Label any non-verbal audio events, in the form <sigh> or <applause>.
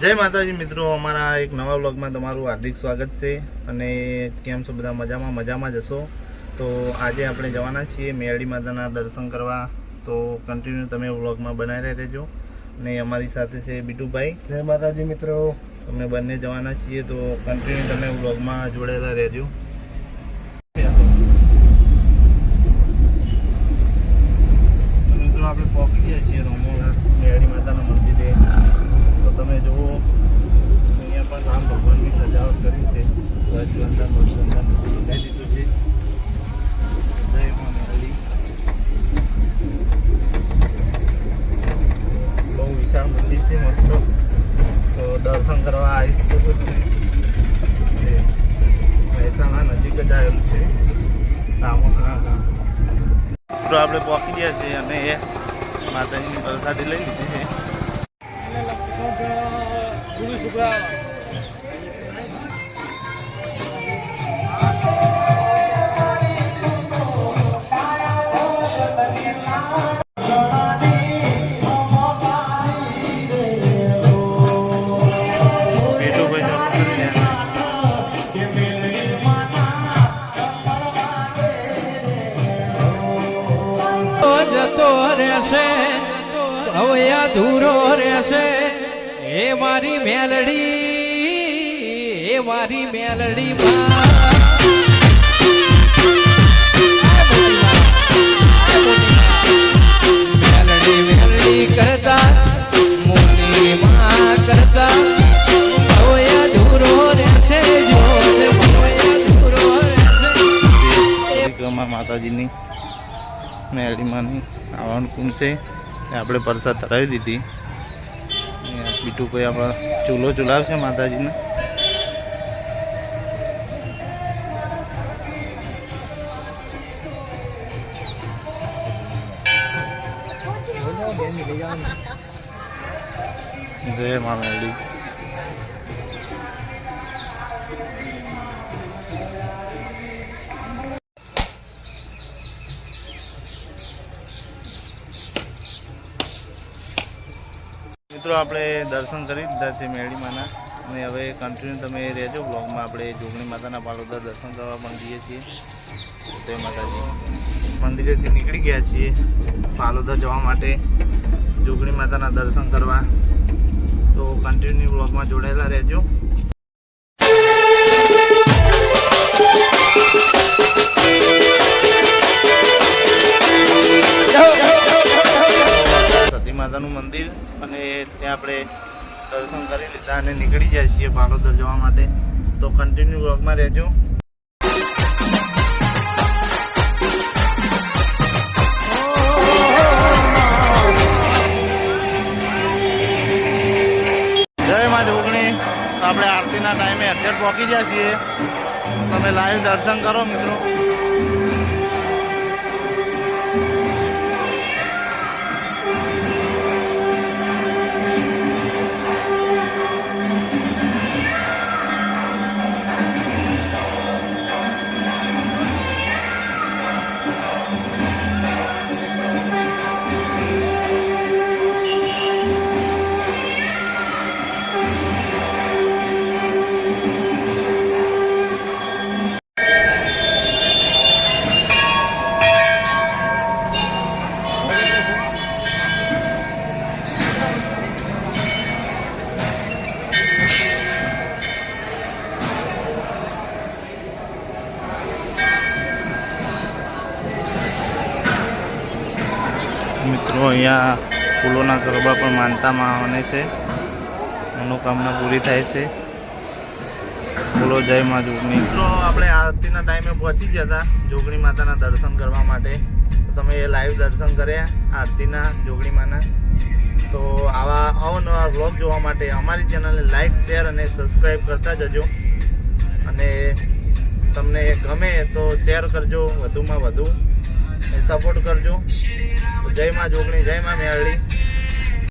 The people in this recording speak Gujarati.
જય માતાજી મિત્રો અમારા એક નવા વ્લોગમાં તમારું હાર્દિક સ્વાગત છે. અને કેમ છો બધા? મજામાં? મજામાં જશો તો આજે આપણે જવાના છીએ મેરડી માતાના દર્શન કરવા. તો કન્ટિન્યુ તમે વ્લોગમાં બનાવી રહેજો. અને અમારી સાથે છે બીટુભાઈ. જય માતાજી મિત્રો. અમે બંને જવાના છીએ તો કન્ટિન્યુ તમે વ્લોગમાં જોડેલા રહેજો. મિત્રો આપણે પહોંચી ગયા છીએ રોમોના મેરડી માતાના મંદિરે તો તમે જુઓ અહીંયા પણ રામ ભગવાનની સજાવટ કરી છે ધ્વજવંદન વંદન લગાવી દીધું છે જય મા મેરડી બહુ વિશાળ મંદિર છે મસ્ત તો દર્શન શકો છો. તમે મહેસાણા નજીક જ આવેલું છે. તો આપણે પહોંચી ગયા છીએ અને માતાજીની પ્રસાદી લઈ લીધી છે. જતો રહેશે. હવે અધૂરો રહેશે. એ મારી મેલડી એ મારી મેલડી માં. માતાજીની. મેરડીમાંની આવવાનું કુંડ છે. આપણે પરસાદ ચડાવી દીધી. બીટું ભાઈ આપણા ચૂલો ચૂલાવશે માતાજીને. <laughs> જય મા મેરડી મિત્રો, આપણે દર્શન કરી લીધા છે મેળીમાના. અને હવે કન્ટિન્યુ તમે રહેજો. બ્લોગમાં આપણે જોગણી માતાના પાલોદર દર્શન કરવા પણ છીએ. જય માતાજી. મંદિરેથી નીકળી ગયા છીએ પાલોદર જવા માટે જોગણી માતાના દર્શન કરવા. તો કન્ટિન્યુ બ્લોગમાં જોડાયેલા રહેજો. માતાનું મંદિર અને ત્યાં આપણે દર્શન કરી લીધા અને નીકળી જાય છીએ ભાલોદર જવા માટે. તો કન્ટિન્યુ બ્લોગમાં રહેજો. આપણે આરતીના ટાઈમે અત્યારે પહોંચી જાય છીએ. તમે લાઈવ દર્શન કરો મિત્રો. મિત્રો, અહીંયા ફૂલોના ગરબા પણ માનતામાં આવે છે. મનોકામના પૂરી થાય છે. બોલો, જય મા જોગણી મિત્રો, આપણે આરતીના ટાઈમે પહોંચી ગયા હતા જોગણી માતાના દર્શન કરવા માટે. તમે એ લાઈવ દર્શન કર્યા, આરતીના, જોગણી માના. તો આવા અવનવા વ્લોગ જોવા માટે અમારી ચેનલને લાઈક, શેર અને સબસ્ક્રાઈબ કરતા જજો. અને તમને ગમે તો શેર કરજો, વધુમાં વધુ. સપોર્ટ કરજો. જય માં જોગણી જય માં મેળડી